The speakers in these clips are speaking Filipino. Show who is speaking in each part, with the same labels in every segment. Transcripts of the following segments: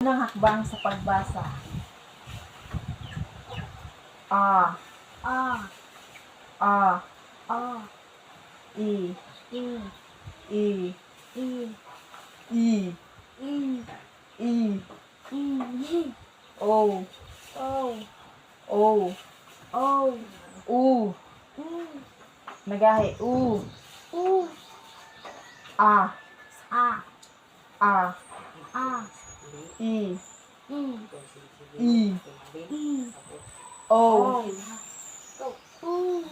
Speaker 1: Unang hakbang sa pagbasa. A,
Speaker 2: A,
Speaker 1: A,
Speaker 2: A,
Speaker 1: I,
Speaker 2: I,
Speaker 1: I,
Speaker 2: I,
Speaker 1: I,
Speaker 2: I,
Speaker 1: I,
Speaker 2: I,
Speaker 1: O,
Speaker 2: O,
Speaker 1: O,
Speaker 2: O,
Speaker 1: U,
Speaker 2: U,
Speaker 1: nagahi, U,
Speaker 2: U,
Speaker 1: A,
Speaker 2: A,
Speaker 1: A,
Speaker 2: A, E.
Speaker 1: E.
Speaker 2: E.
Speaker 1: O. O.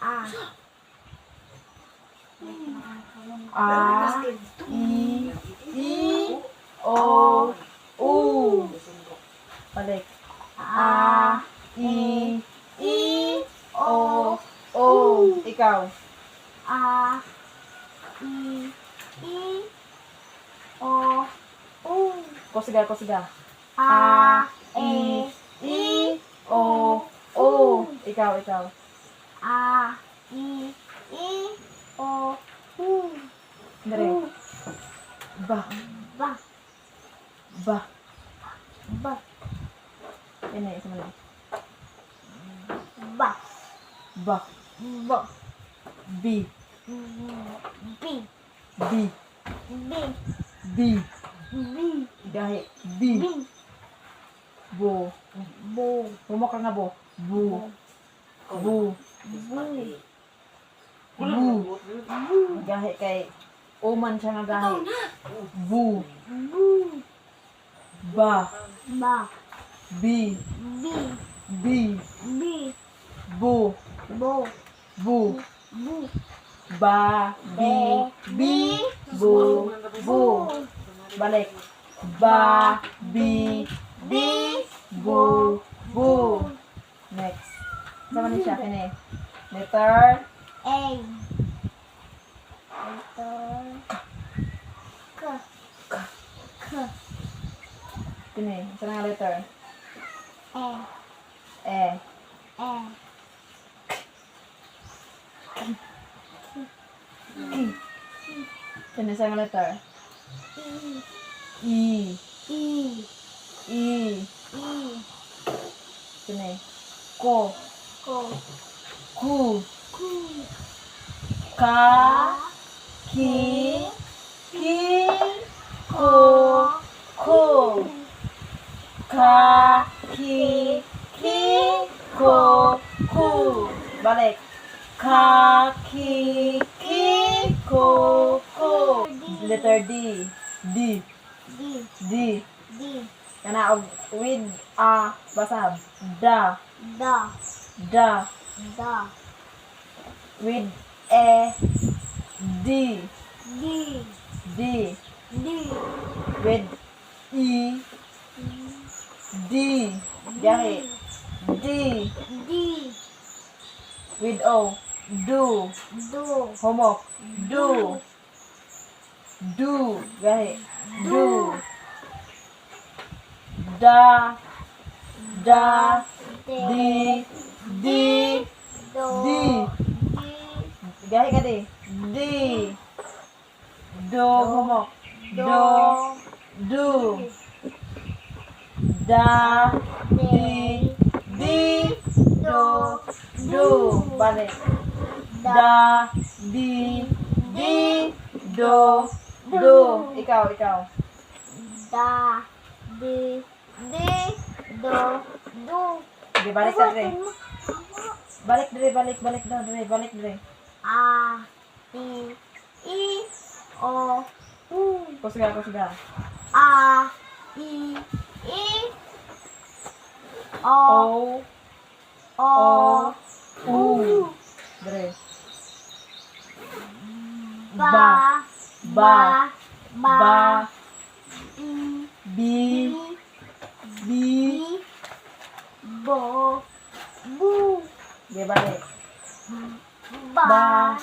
Speaker 1: A.
Speaker 2: A.
Speaker 1: Kusga, kusga.
Speaker 2: A, E,
Speaker 1: I, O, O. Ikaw, ikaw.
Speaker 2: A, I, I, O, U,
Speaker 1: Dari. Ba,
Speaker 2: Ba,
Speaker 1: ba.
Speaker 2: ba,
Speaker 1: Yan na, isa mo na.
Speaker 2: ba,
Speaker 1: Ba,
Speaker 2: ba,
Speaker 1: B,
Speaker 2: B,
Speaker 1: B,
Speaker 2: B,
Speaker 1: B. Dahi.
Speaker 2: Di.
Speaker 1: Bo.
Speaker 2: Bo.
Speaker 1: Pumo ka nga bo. Bo.
Speaker 2: Bo.
Speaker 1: Bo. Gahi kay Oman siya nga gahi. Bu. Ba.
Speaker 2: Ba.
Speaker 1: Bi.
Speaker 2: Bi.
Speaker 1: Bi.
Speaker 2: Bi.
Speaker 1: Bu.
Speaker 2: Bu.
Speaker 1: Bu.
Speaker 2: Bu.
Speaker 1: Ba. Bi. Bi. Bu. Bu. balik ba bi di bu bu. Next. Sama Nisha ini letter
Speaker 2: A. Letter K. K.
Speaker 1: K. Ini sama letter.
Speaker 2: E
Speaker 1: E
Speaker 2: E
Speaker 1: ini sama letter. E. E.
Speaker 2: I,
Speaker 1: Kini. Ko.
Speaker 2: Ko,
Speaker 1: Ku.
Speaker 2: Ku,
Speaker 1: Ka. Ki. Ki. Ko. Ko. Ka. Ki. Ki. Ko. Ku. Balik. Ka. Ki. Ki. Ko. Ko. Letter D. D.
Speaker 2: D,
Speaker 1: D.
Speaker 2: D,
Speaker 1: Kana with a basa da.
Speaker 2: Da,
Speaker 1: da.
Speaker 2: Da,
Speaker 1: with e d.
Speaker 2: D,
Speaker 1: d.
Speaker 2: D,
Speaker 1: with e d. Gahi d.
Speaker 2: D,
Speaker 1: with o do.
Speaker 2: Do,
Speaker 1: homok. Do do gahi do da da di di
Speaker 2: Do,
Speaker 1: di.
Speaker 2: D,
Speaker 1: gahi ka di do homok
Speaker 2: Do,
Speaker 1: do do da di di do do balik da di di do do ikaw ikaw
Speaker 2: Da, Di, Di, Do, Do.
Speaker 1: Sige, balik ka dire balik dire balik balik daw dire balik dire
Speaker 2: A, I, I, O, U.
Speaker 1: kusga kusga
Speaker 2: A, I, I, O,
Speaker 1: o
Speaker 2: O,
Speaker 1: u. Dire
Speaker 2: Ba,
Speaker 1: ba
Speaker 2: Ba,
Speaker 1: ba bi bi
Speaker 2: Bo, Bu.
Speaker 1: balik
Speaker 2: Ba,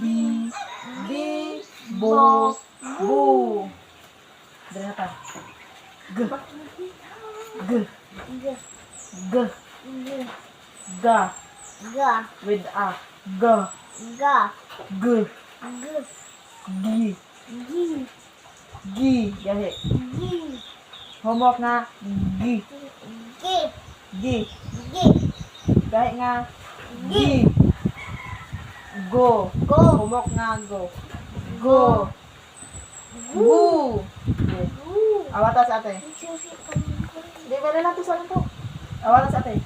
Speaker 1: bi bi bo bu. ta g. G.
Speaker 2: G,
Speaker 1: g.
Speaker 2: G, G,
Speaker 1: with a. G.
Speaker 2: G,
Speaker 1: g.
Speaker 2: G,
Speaker 1: G.
Speaker 2: G.
Speaker 1: G. Gani.
Speaker 2: G.
Speaker 1: Homework nga. G.
Speaker 2: G.
Speaker 1: G.
Speaker 2: G.
Speaker 1: Kahit nga. G. Go.
Speaker 2: Go.
Speaker 1: Homework nga go. Go.
Speaker 2: Woo.
Speaker 1: Awatas ate. Hindi, wala lang to sa ano to. Awatas ate.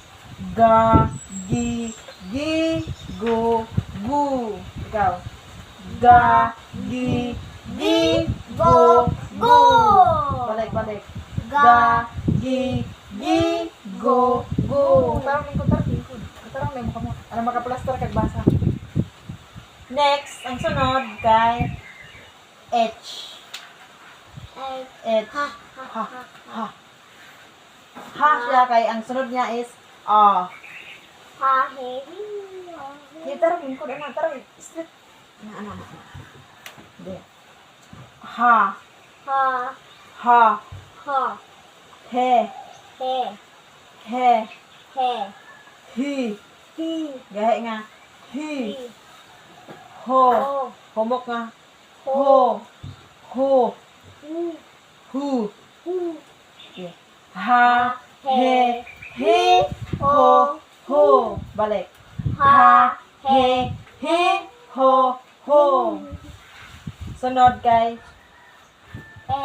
Speaker 1: Ga. Gi. Gi. Go. Gu. Ikaw. Ga. Ga. Gi. Gi. Go. Go. Balik, balik.
Speaker 2: Ga.
Speaker 1: Gi. Gi. Go. Go. Tarang lingkod, tarang lingkod. Tarang may mukha mo. Ano makaplaster kag basa. Next, ang sunod kay H. H.
Speaker 2: Ha.
Speaker 1: Ha. Ha. Ha siya kay ang sunod niya is A.
Speaker 2: Ha. He.
Speaker 1: Hindi, tarang lingkod. Ano, tarang straight. Ano, ano, ha.
Speaker 2: Ha.
Speaker 1: Ha.
Speaker 2: Ha.
Speaker 1: Hò he.
Speaker 2: He.
Speaker 1: He.
Speaker 2: He.
Speaker 1: Hi.
Speaker 2: Hi.
Speaker 1: Ghé hệ nga. Hi. Hồ
Speaker 2: hồ
Speaker 1: mộc nga. Hồ hồ
Speaker 2: hu.
Speaker 1: Hu. Ha. He. He. Hồ hồ ballet ha. He. He. Hồ hồ Sunod kay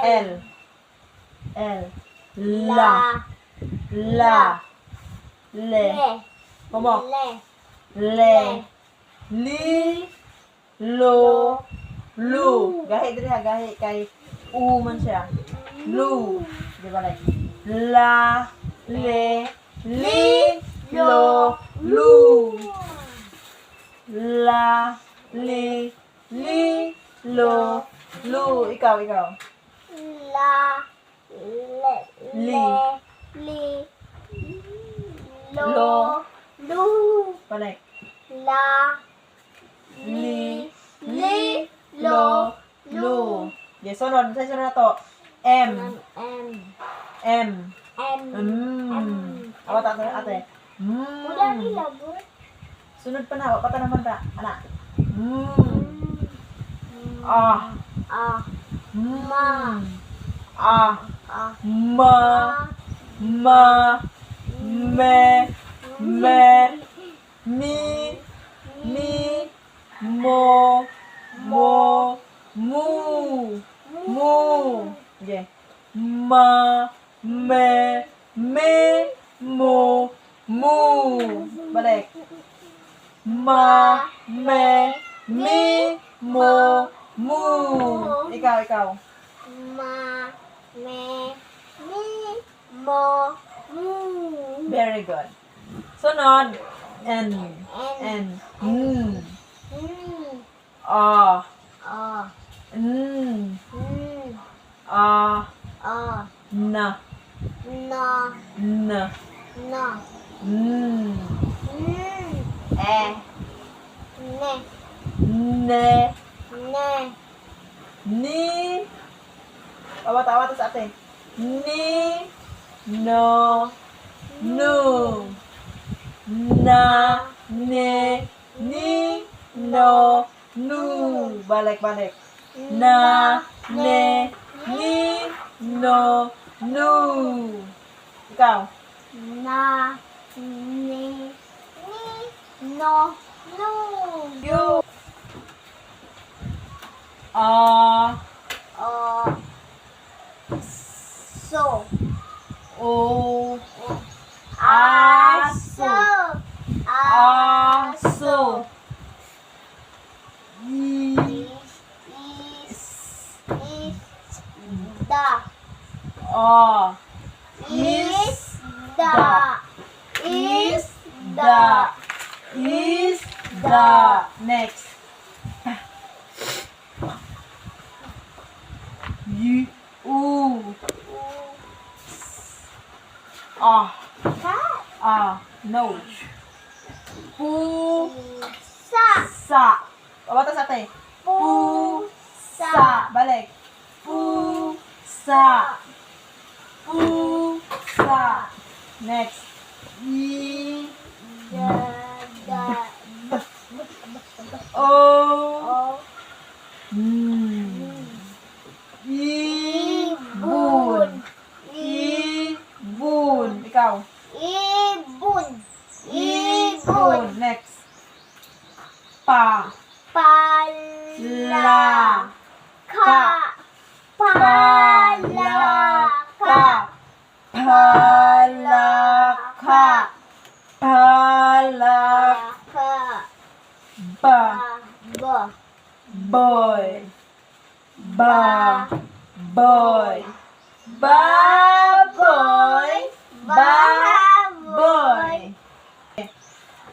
Speaker 1: L. L. La. La. Le. Homok.
Speaker 2: Le.
Speaker 1: Le. Li. Lo. Lu. Gahi diri ha, gahi kay U man siya. Lu. Di ba like? La. Le. Li. Lo. Lu. La. Li. Li. Lo. Lu. Ikaw, ikaw.
Speaker 2: La. Le.
Speaker 1: Li.
Speaker 2: Li. Lo. Lu.
Speaker 1: Balik.
Speaker 2: La.
Speaker 1: Li.
Speaker 2: Li. Lo.
Speaker 1: Lu. Yes, sunod. Sa sunod na to. M.
Speaker 2: M.
Speaker 1: M.
Speaker 2: M.
Speaker 1: Mm. Awat ate, ate.
Speaker 2: Udah
Speaker 1: Mm.
Speaker 2: nila, bro.
Speaker 1: Sunod pa na, awat pa ta naman ta. Ana. Mm. Ah.
Speaker 2: Ah.
Speaker 1: Ma. Ah.
Speaker 2: Ah.
Speaker 1: Ma. Ma. Me. Me. Mi. Mi. Mo. Mo. Mu. Mu. Okay. Ma. Me. Me. Mo. Mu. Balik. Ma. Me. Mi. Mo. Mu. Ikaw, ikaw.
Speaker 2: Ma. Me. Mi. Mo. Mu.
Speaker 1: Very good. Sunod. N.
Speaker 2: N.
Speaker 1: N. Ah.
Speaker 2: Ah.
Speaker 1: Mm.
Speaker 2: Mm.
Speaker 1: Ah.
Speaker 2: Ah.
Speaker 1: Na.
Speaker 2: Na.
Speaker 1: Na.
Speaker 2: Na.
Speaker 1: Mm.
Speaker 2: Mm.
Speaker 1: Eh.
Speaker 2: Ne.
Speaker 1: Ne.
Speaker 2: Ne.
Speaker 1: Ni. Awat, awat sa ate. Ni. No. No. Na. Ne. Ni. No. Nu. Balik, balik. Na. Ne. Ni. No. Nu. Ikaw.
Speaker 2: Na. Ni. Ni. No. No.
Speaker 1: You. Ah.
Speaker 2: Uh. So.
Speaker 1: O.
Speaker 2: Aso.
Speaker 1: Aso. I.
Speaker 2: Is. Is. Da.
Speaker 1: Ah.
Speaker 2: Is. Da.
Speaker 1: Is the. Is the. Next. You. U. Ah.
Speaker 2: Sa.
Speaker 1: Ah. No. Pu.
Speaker 2: Sa.
Speaker 1: Sa. Pabatas ate.
Speaker 2: Pu.
Speaker 1: Sa. Balik. Pu. Sa. Pu. Sa. Next. I.
Speaker 2: Da. Da.
Speaker 1: O. Ba. Boy. Baboy. Baboy.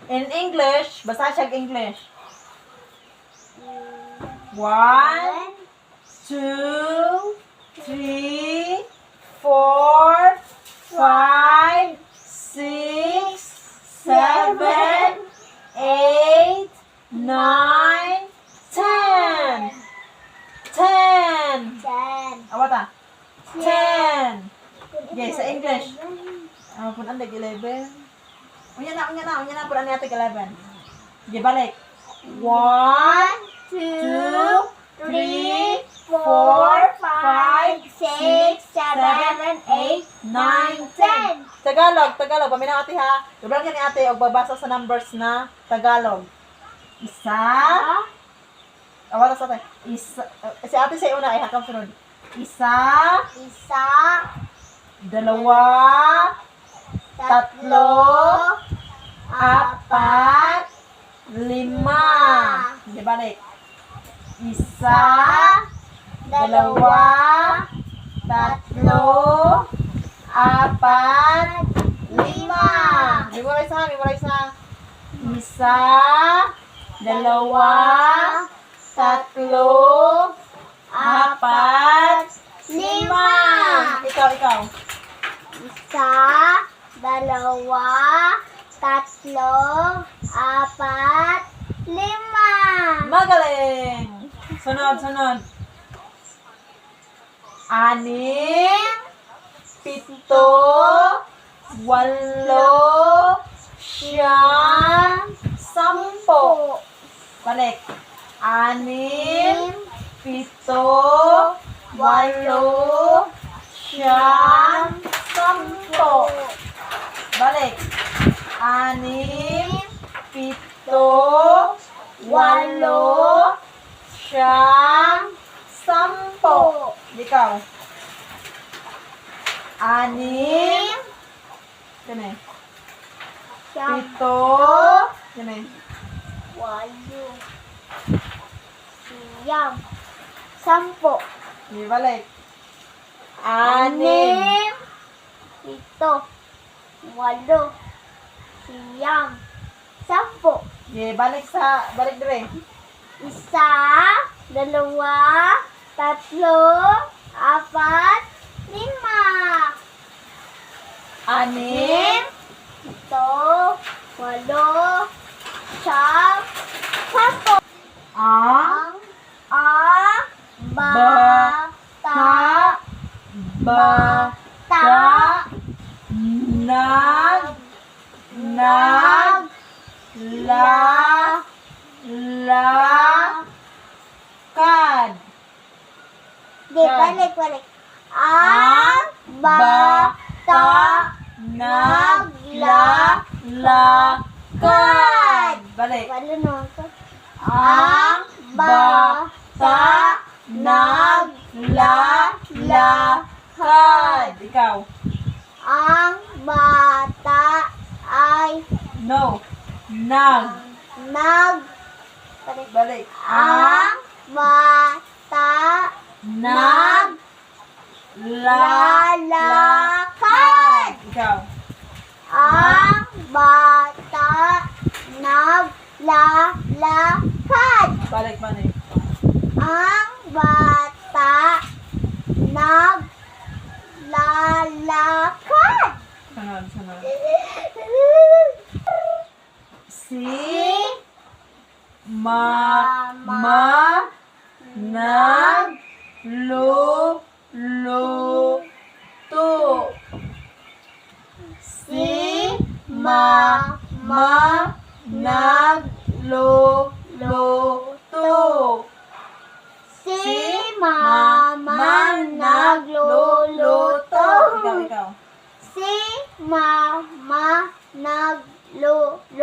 Speaker 1: In English, basa siya English. One, two, three, four, five, six, seven, eight, nine, ten. Ten.
Speaker 2: Ten.
Speaker 1: Awat ah. Ten. Okay, sa English. Ah, pun anda 11. Unya na, unya na, unya na, pun anda 11. Okay, balik. One, two, three, four, five, six, seven, eight, nine, ten. Tagalog, Tagalog. Paminaw ate ha. Sobrang yan ni ate, og babasa sa numbers na Tagalog. Isa. Awala sa ate. Isa. uh, si ate sa una ay hakam sunod. Isa.
Speaker 2: Isa.
Speaker 1: Dalawa. Tatlo. Apat. Lima. Di balik. Isa. Dalawa. Tatlo. Apat. Lima. Memorize ha, memorize ha. Isa. Dalawa. Tatlo. Apat. Lima. Ikaw, ikaw.
Speaker 2: Isa, dalawa, tatlo, apat, lima.
Speaker 1: Magaling! Sunod, sunod. Anim, pito, walo, siyam, sampo. Balik. Anim, pito, walo, siyam, sampo. Balik. Anim, pito, walo, siyam, sampo. Ikaw. Anim,
Speaker 2: Siyam,
Speaker 1: pito, kani,
Speaker 2: walo, siyam, sampo,
Speaker 1: di balik. Anim,
Speaker 2: anim, pito, walo, siyam, sampo.
Speaker 1: di balik sa, balik dire.
Speaker 2: Isa, dalawa, tatlo, apat, lima.
Speaker 1: Anim,
Speaker 2: Ito, walo, siyam, sampo.
Speaker 1: ang,
Speaker 2: ba, ta,
Speaker 1: nag, nag, la, la, kad.
Speaker 2: Di, balik, balik. Ang, ba, ta,
Speaker 1: nag, la, la, kad. Balik.
Speaker 2: no.
Speaker 1: Ang, ba, ta, nag, la, la, kad. Ikaw.
Speaker 2: Ang bata ay
Speaker 1: No. Nag.
Speaker 2: nag, balik.
Speaker 1: Balik.
Speaker 2: Ang bata
Speaker 1: Nag. La,
Speaker 2: lalakad.
Speaker 1: Ikaw.
Speaker 2: Ang bata naglalakad.
Speaker 1: Balik, balik.
Speaker 2: Ang bata naglalakad.
Speaker 1: Sunod, sunod. Si, ma, ma, nag, lu, lu, tu. Si, ma, ma, nag, lu, lu, tu.
Speaker 2: Si Mama nagluluto.
Speaker 1: Ikaw, ikaw.
Speaker 2: Si Mama nagluluto.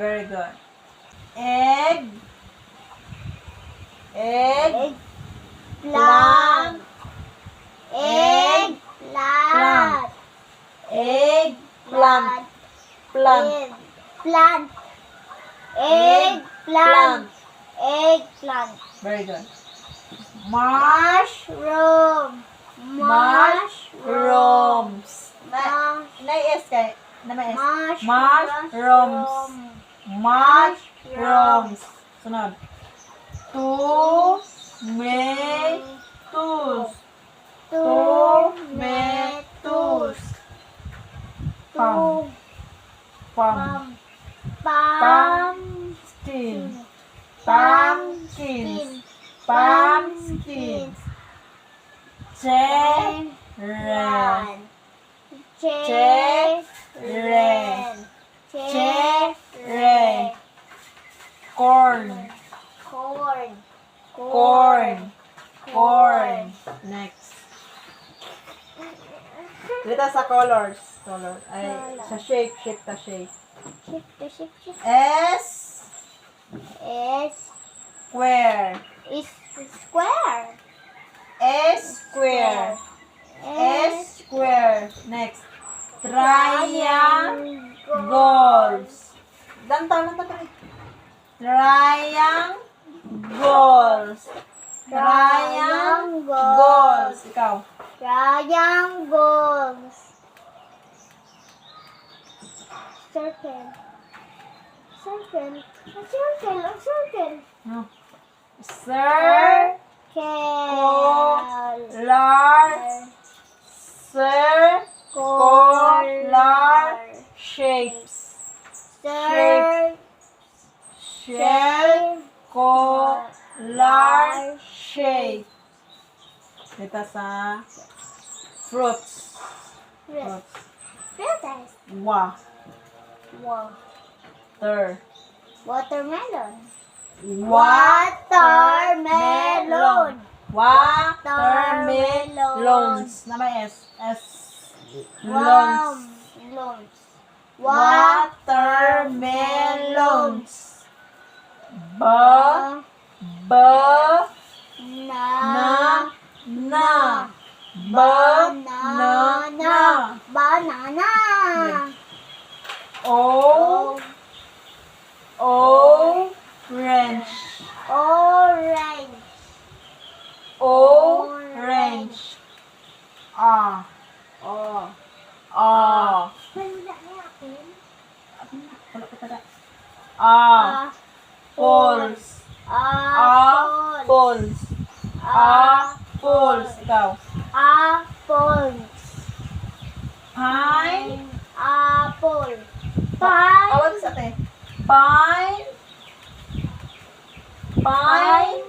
Speaker 1: Very good. Egg. Egg.
Speaker 2: Egg. Plant. Egg. Plant. Egg.
Speaker 1: Plant.
Speaker 2: Plant. Plant. Egg. Plant. Egg. Plant. Egg. Plant.
Speaker 1: Very good.
Speaker 2: Mushroom. Mushroom.
Speaker 1: Mushrooms. Na, na-S kay. Na may S.
Speaker 2: Mushroom.
Speaker 1: Mushrooms. Sunod. Tomatoes. Sa colors. Color. Ay, sa shape. Shape ta shape.
Speaker 2: Shift, shift, shift.
Speaker 1: S.
Speaker 2: S
Speaker 1: Square.
Speaker 2: is square.
Speaker 1: S square. S square. Next. Triangles. Danta, danta pa rin. Triangles. Triangles. Ikaw.
Speaker 2: Triangles. Circle. Circle. A circle. A circle.
Speaker 1: No. Circular. Circular shapes.
Speaker 2: Circle.
Speaker 1: Circular shape. Dito sa fruits. Fruits.
Speaker 2: Fruits.
Speaker 1: Wa.
Speaker 2: Wow.
Speaker 1: Ter.
Speaker 2: Watermelon.
Speaker 1: Watermelon.
Speaker 2: Watermelon.
Speaker 1: Watermelons. Na may S. S. Lons.
Speaker 2: Loans.
Speaker 1: Watermelons. Ba. Ba.
Speaker 2: Na.
Speaker 1: Na. Na. Banana.
Speaker 2: Banana.
Speaker 1: O. Orange.
Speaker 2: Orange.
Speaker 1: Orange. Ah.
Speaker 2: Oh.
Speaker 1: Ah. Ko tada. Ah. Apples.
Speaker 2: Apples.
Speaker 1: Apples. Apples. Ikaw.
Speaker 2: Apples.
Speaker 1: Pine.
Speaker 2: Apple. Pine.
Speaker 1: Awag sa ate. Pine. Pine.